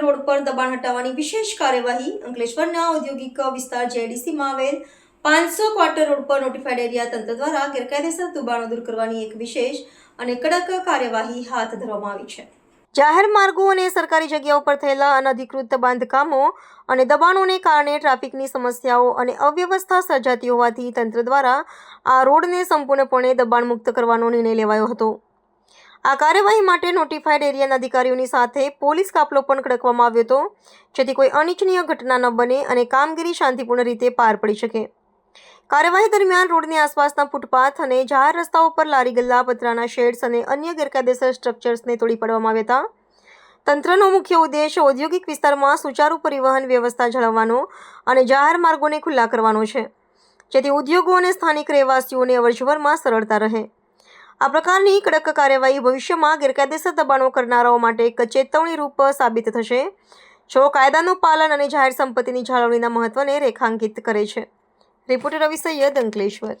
Road પર દબાણ હટાવવાની વિશેષ કાર્યવાહી અંકલેશ્વરના ઔદ્યોગિક વિસ્તાર જેડીસીમાં આવેલ પાંચસો ક્વાર્ટર રોડ પર નોટિફાઈડ એરિયા તંત્ર દ્વારા ગેરકાયદેસર દબાણો દૂર કરવાની એક વિશેષ અને કડક કાર્યવાહી હાથ ધરવામાં આવી છે. જાહેર માર્ગો અને સરકારી જગ્યાઓ પર થયેલા અનધિકૃત બાંધકામો અને દબાણોને કારણે ટ્રાફિકની સમસ્યાઓ અને અવ્યવસ્થા સર્જાતી હોવાથી તંત્ર દ્વારા આ રોડને સંપૂર્ણપણે દબાણમુક્ત કરવાનો નિર્ણય લેવાયો હતો. આ કાર્યવાહી માટે નોટિફાઈડ એરિયાના અધિકારીઓની સાથે પોલીસ કાફલો પણ ખડકવામાં આવ્યો હતો, જેથી કોઈ અનિચ્છનીય ઘટના ન બને અને કામગીરી શાંતિપૂર્ણ રીતે પાર પડી શકે. કાર્યવાહી દરમિયાન રોડની આસપાસના ફૂટપાથ અને જાહેર રસ્તાઓ પર લારી ગલ્લા, પતરાના શેડ્સ અને અન્ય ગેરકાયદેસર સ્ટ્રક્ચર્સને તોડી પાડવામાં આવ્યા હતા. તંત્રનો મુખ્ય ઉદ્દેશ ઔદ્યોગિક વિસ્તારમાં સુચારુ પરિવહન વ્યવસ્થા જાળવવાનો અને જાહેર માર્ગોને ખુલ્લા કરવાનો છે, જેથી ઉદ્યોગો અને સ્થાનિક રહેવાસીઓને અવરજવરમાં સરળતા રહે. આ પ્રકારની કડક કાર્યવાહી ભવિષ્યમાં ગેરકાયદેસર દબાણો કરનારાઓ માટે એક ચેતવણી રૂપ સાબિત થશે. જો કાયદાનું પાલન અને જાહેર સંપત્તિની જાળવણીના મહત્વને રેખાંકિત કરે છે. રિપોર્ટર રવિ સૈયદ અંકલેશ્વર.